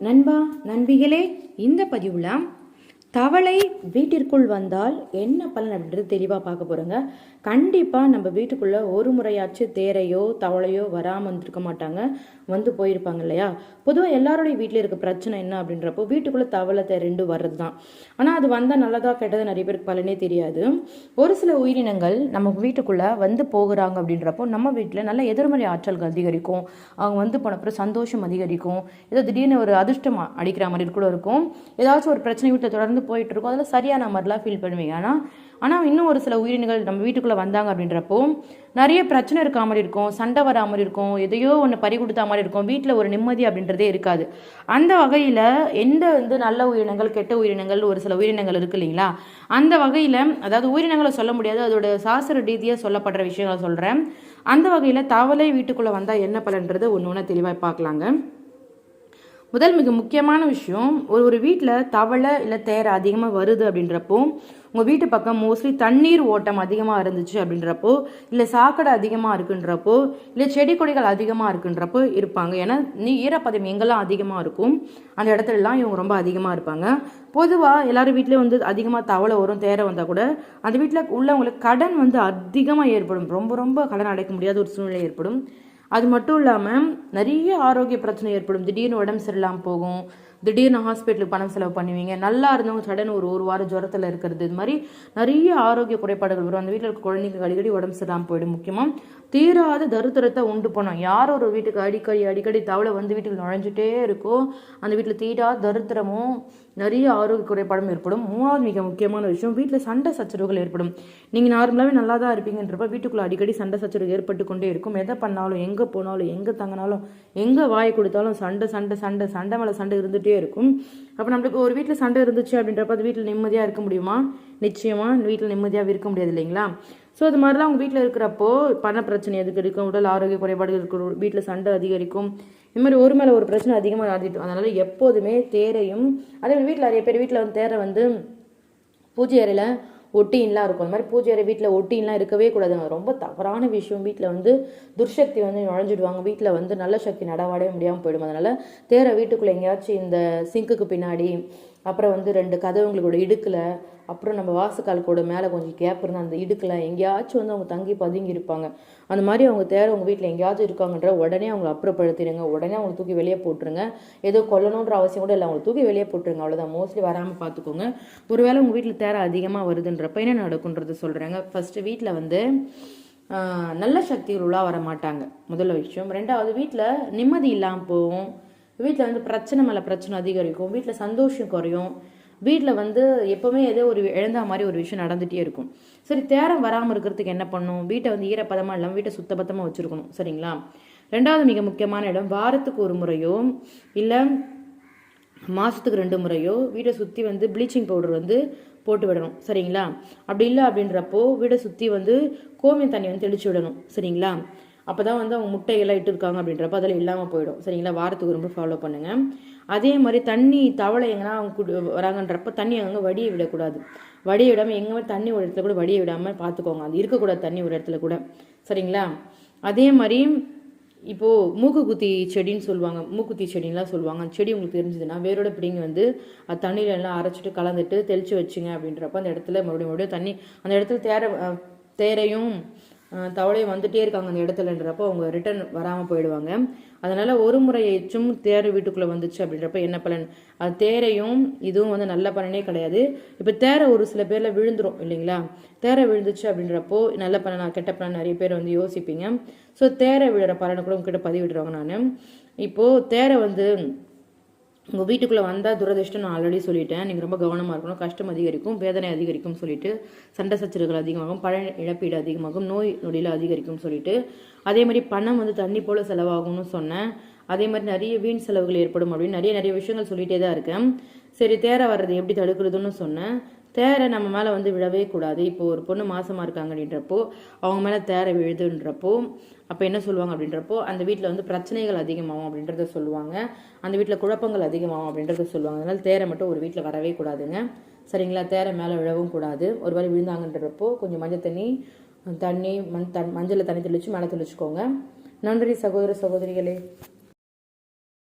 நண்பா நண்பிகளே இந்த பதிவில் தவளை வீட்டிற்குள் வந்தால் என்ன பலன் அப்படின்றது தெளிவாக பார்க்க போகிறோங்க கண்டிப்பாக நம்ம வீட்டுக்குள்ளே ஒரு முறையாச்சும் தேரையோ தவளையோ வராமல் வந்துருக்க மாட்டாங்க. வந்து போயிருப்பாங்க இல்லையா? பொதுவாக எல்லாருடைய வீட்டில் இருக்க பிரச்சனை என்ன அப்படின்றப்போ வீட்டுக்குள்ளே தவளை தே ரெண்டு வர்றது தான் ஆனால் அது வந்தால் நல்லதாக கெட்டது நிறைய பேருக்கு பலனே தெரியாது. ஒரு சில உயிரினங்கள் நம்ம வீட்டுக்குள்ளே வந்து போகிறாங்க அப்படின்றப்போ நம்ம வீட்டில் நல்ல எதிர்மறை ஆற்றல்கள் அதிகரிக்கும். அவங்க வந்து போனப்புறம் சந்தோஷம் அதிகரிக்கும். ஏதோ திடீர்னு ஒரு அதிர்ஷ்டம் அடிக்கிற மாதிரி கூட இருக்கும். ஏதாச்சும் ஒரு பிரச்சனை வீட்டில் தொடர்ந்து போயிட்டு இருக்கும் அதில் சரியான மாதிரிலாம் ஃபீல் பண்ணுவீங்க. ஆனால் ஆனால் இன்னும் ஒரு சில உயிரினங்கள் நம்ம வீட்டுக்குள்ளே வந்தாங்க அப்படின்றப்போ நிறைய பிரச்சனை இருக்கா மாதிரி இருக்கும். சண்டை வரா மாதிரி இருக்கும். எதையோ ஒன்று பறி கொடுத்தா மாதிரி இருக்கும். வீட்டில் ஒரு நிம்மதி அப்படின்றதே இருக்காது. அந்த வகையில் எந்த வந்து நல்ல உயிரினங்கள் கெட்ட உயிரினங்கள் ஒரு சில உயிரினங்கள் இருக்கு இல்லைங்களா? அந்த வகையில் அதாவது உயிரினங்களை சொல்ல முடியாது அதோட சாஸ்திர ரீதியாக சொல்லப்படுற விஷயங்களை சொல்கிறேன் அந்த வகையில் தவளை வீட்டுக்குள்ளே வந்தால் என்ன பலன்றது? ஒன்று ஒன்று தெளிவாக பார்க்கலாங்க. முதல் மிக முக்கியமான விஷயம் ஒரு ஒரு வீட்டில் தவளை இல்லை தேரை அதிகமாக வருது அப்படின்றப்போ உங்கள் வீட்டு பக்கம் மோஸ்ட்லி தண்ணீர் ஓட்டம் அதிகமாக இருந்துச்சு அப்படின்றப்போ இல்லை சாக்கடை அதிகமாக இருக்குன்றப்போ இல்லை செடி கொடிகள் அதிகமாக இருக்குன்றப்போ இருப்பாங்க. ஏன்னா நீ ஈரப்பதம் எங்கெல்லாம் அதிகமாக இருக்கும் அந்த இடத்துலலாம் இவங்க ரொம்ப அதிகமாக இருப்பாங்க. பொதுவாக எல்லாரும் வீட்லேயும் வந்து அதிகமாக தவளை வரும் தேரை வந்தால் கூட அந்த வீட்டில் உள்ளவங்களுக்கு கடன் வந்து அதிகமாக ஏற்படும். ரொம்ப ரொம்ப கடன் அடைக்க முடியாத ஒரு சூழ்நிலை ஏற்படும். அது மட்டும் இல்லாமல் நிறைய ஆரோக்கிய பிரச்சனை ஏற்படும். திடீர்னு உடம்பு சரியில்லாமல் போகும். திடீர்னு ஹாஸ்பிட்டலுக்கு பணம் செலவு பண்ணுவீங்க. நல்லா இருந்தவங்க சடன் ஒரு ஒரு வாரம் ஜுரத்தில் இருக்கிறது. இது மாதிரி நிறைய ஆரோக்கிய குறைபாடுகள் வரும். அந்த வீட்டில் இருக்க குழந்தைங்க அடிக்கடி உடம்பு சரியில்லாமல் போயிடும் முக்கியமாக தீராத தருத்திரத்தை உண்டு பண்ணும். யார் ஒரு வீட்டுக்கு அடிக்கடி அடிக்கடி தவளை வந்து வீட்டுக்கு நுழைஞ்சிட்டே இருக்கோ அந்த வீட்டில் தீராத தரித்திரமும் நிறைய ஆரோக்கிய குறைபாடும் ஏற்படும். மூணாவது மிக முக்கியமான விஷயம் வீட்டில் சண்டை சச்சரவுகள் ஏற்படும். நீங்கள் நார்மலாகவே நல்லா தான் இருப்பீங்கன்றப்ப வீட்டுக்குள்ளே அடிக்கடி சண்டை சச்சரவு ஏற்பட்டு கொண்டே இருக்கும். எதை பண்ணாலும் எங்கே போனாலும் எங்கே தங்கினாலும் எங்கே வாய் கொடுத்தாலும் சண்டை சண்டை சண்டை சண்டை மேலே சண்டை இருந்துகிட்டே இருக்கும். அப்போ நம்மளுக்கு ஒரு வீட்டில் சண்டை இருந்துச்சு அப்படின்றப்ப அது வீட்டில் நிம்மதியாக இருக்க முடியுமா? நிச்சயமாக வீட்டில் நிம்மதியாக இருக்க முடியாது இல்லைங்களா? ஸோ அது மாதிரிலாம் அவங்க வீட்டில் இருக்கிறப்போ பண பிரச்சனை எதுக்கு இருக்கும்? உடல் ஆரோக்கிய குறைபாடுகள் இருக்கும். வீட்டில் சண்டை அதிகரிக்கும். இந்த மாதிரி ஒரு மேலே ஒரு பிரச்சனை அதிகமாக நடந்துட்டு அதனால் எப்போதுமே தேரையும் அதே மாதிரி வீட்டில் நிறைய பேர் வீட்டில் வந்து தேரை வந்து பூஜை அறையில் ஒட்டின்லாம் இருக்கும். அந்த மாதிரி பூஜை அறை வீட்டில் ஒட்டின்லாம் இருக்கவே கூடாது. ரொம்ப தவறான விஷயம். வீட்டில் வந்து துர்சக்தி வந்து நுழைஞ்சிடுவாங்க. வீட்டில் வந்து நல்ல சக்தி நடவாடவே முடியாமல் போயிடும். அதனால் தேரை வீட்டுக்குள்ளே எங்கேயாச்சும் இந்த சிங்க்குக்கு பின்னாடி அப்புறம் வந்து ரெண்டு கதவுங்களோட இடுக்கில். அப்புறம் நம்ம வாசக்கால் கூட மேலே கொஞ்சம் கேப் இருந்தால் அந்த இடுக்கில் எங்கேயாச்சும் வந்து அவங்க தங்கி பதுங்கி இருப்பாங்க. அந்த மாதிரி அவங்க தேவை உங்கள் வீட்டில் எங்கேயாச்சும் இருக்காங்கன்ற உடனே அவங்கள அப்புறப்படுத்திடுங்க. உடனே அவங்களை தூக்கி வெளியே போட்டுருங்க. ஏதோ கொல்லணுன்ற அவசியம் கூட இல்லை. அவங்களை தூக்கி வெளியே போட்டுருங்க. அவ்வளோதான் மோஸ்ட்லி வராமல் பார்த்துக்கோங்க ஒருவேளை உங்கள் வீட்டில் தேர அதிகமாக வருதுன்றப்ப என்ன நடக்குன்றது சொல்கிறாங்க ஃபஸ்ட்டு வீட்டில் வந்து நல்ல சக்திகள் உள்ளா வர மாட்டாங்க முதல்ல விஷயம். ரெண்டாவது வீட்டில் நிம்மதி இல்லாமல் போகும். வீட்டில் வந்து பிரச்சனை மேலே பிரச்சனை அதிகரிக்கும். வீட்டில் சந்தோஷம் குறையும். வீட்டில் வந்து எப்போவுமே ஏதோ ஒரு எழுந்தா மாதிரி ஒரு விஷயம் நடந்துகிட்டே இருக்கும். சரி தேரம் வராமல் இருக்கிறதுக்கு என்ன பண்ணும்? வீட்டை வந்து ஈரப்பதமாக இல்லாமல் வீட்டை சுத்தபத்தமாக வச்சுருக்கணும் சரிங்களா? ரெண்டாவது மிக முக்கியமான இடம் வாரத்துக்கு ஒரு முறையோ இல்லை மாதத்துக்கு ரெண்டு முறையோ வீட்டை சுற்றி வந்து ப்ளீச்சிங் பவுடர் வந்து போட்டு விடணும் சரிங்களா? அப்படி இல்லை அப்படின்றப்போ வீடை சுற்றி வந்து கோமியம் தண்ணி வந்து தெளிச்சு விடணும் சரிங்களா? அப்போ தான் வந்து அவங்க முட்டையெல்லாம் இட்டுருக்காங்க அப்படின்றப்ப அதில் இல்லாமல் போயிடும். சரிங்களா? வாரத்துக்கு ரொம்ப ஃபாலோ பண்ணுங்கள் அதே மாதிரி தண்ணி தவளை எங்கன்னா அவங்க குடி வராங்கன்றப்ப தண்ணி அங்கங்கே வடியை விடக்கூடாது. வடிய விடாமல் எங்கே தண்ணி ஒரு இடத்துல கூட வடிய விடாமல் பார்த்துக்கோங்க அது இருக்கக்கூடாது தண்ணி ஒரு இடத்துல கூட. சரிங்களா? அதே மாதிரி இப்போது மூக்குக்குத்தி செடின்னு சொல்லுவாங்க. மூக்குத்தி செடின்லாம் சொல்லுவாங்க. அந்த செடி உங்களுக்கு தெரிஞ்சதுன்னா வேரோட பிடிங்கி வந்து அது தண்ணியில எல்லாம் அரைச்சிட்டு கலந்துட்டு தெளித்து வச்சுங்க அப்படின்றப்ப அந்த இடத்துல மறுபடியும் மறுபடியும் தண்ணி அந்த இடத்துல தேர தேரையும் தவளை வந்துட்டே இருக்காங்க அந்த இடத்துலன்றப்போ அவங்க ரிட்டர்ன் வராமல் போயிடுவாங்க. அதனால் ஒரு முறை எச்சும் தேர் வீட்டுக்குள்ளே வந்துச்சு அப்படின்றப்ப என்ன பலன்? அது தேரையும் இதுவும் வந்து நல்ல பலனே கிடையாது. இப்போ தேரை ஒரு சில பேரில் விழுந்துடும் இல்லைங்களா? தேரை விழுந்துச்சு அப்படின்றப்போ நல்ல பலனா கெட்ட பலன் நிறைய பேர் வந்து யோசிப்பீங்க. ஸோ தேரை விழுற பலனை கூட உங்ககிட்ட பதிவிடுறவங்க நான். இப்போது தேரை வந்து உங்கள் வீட்டுக்குள்ளே வந்தால் துரதிருஷ்டம் நான் ஆல்ரெடி சொல்லிட்டேன். நீங்கள் ரொம்ப கவனமாக இருக்கணும். கஷ்டம் அதிகரிக்கும். வேதனை அதிகரிக்கும் சொல்லிட்டு சண்டை சச்சரவுகள் அதிகமாகும். பழ இழப்பீடு அதிகமாகும். நோய் நொடியில் அதிகரிக்கும் சொல்லிட்டு. அதே மாதிரி பணம் வந்து தண்ணி போல் செலவாகும்னு சொன்னேன். அதே மாதிரி நிறைய வீண் செலவுகள் ஏற்படும் அப்படின்னு நிறைய நிறைய விஷயங்கள் சொல்லிகிட்டே தான் இருக்கேன். சரி தேர வர்றது எப்படி தடுக்கிறதுன்னு சொன்னேன். தேரை நம்ம மேலே வந்து விழவே கூடாது. இப்போ ஒரு பொண்ணு மாசமாக இருக்காங்க அப்படின்றப்போ அவங்க மேலே தேரை விழுதுன்றப்போ அப்போ என்ன சொல்லுவாங்க அப்படின்றப்போ அந்த வீட்டில் வந்து பிரச்சனைகள் அதிகமாகும் அப்படின்றத சொல்லுவாங்க. அந்த வீட்டில் குழப்பங்கள் அதிகமாகும் அப்படின்றத சொல்லுவாங்க. அதனால் தேரை மட்டும் ஒரு வீட்டில் வரவே கூடாதுங்க. சரிங்களா? தேரை மேலே விழவும் கூடாது. ஒரு வேளை விழுந்தாங்கன்றப்போ கொஞ்சம் மஞ்சள் தண்ணி தண்ணி மண் தண் மஞ்சளில் தண்ணி தெளித்து மேலே தெளிச்சுக்கோங்க. நன்றி சகோதர சகோதரிகளே.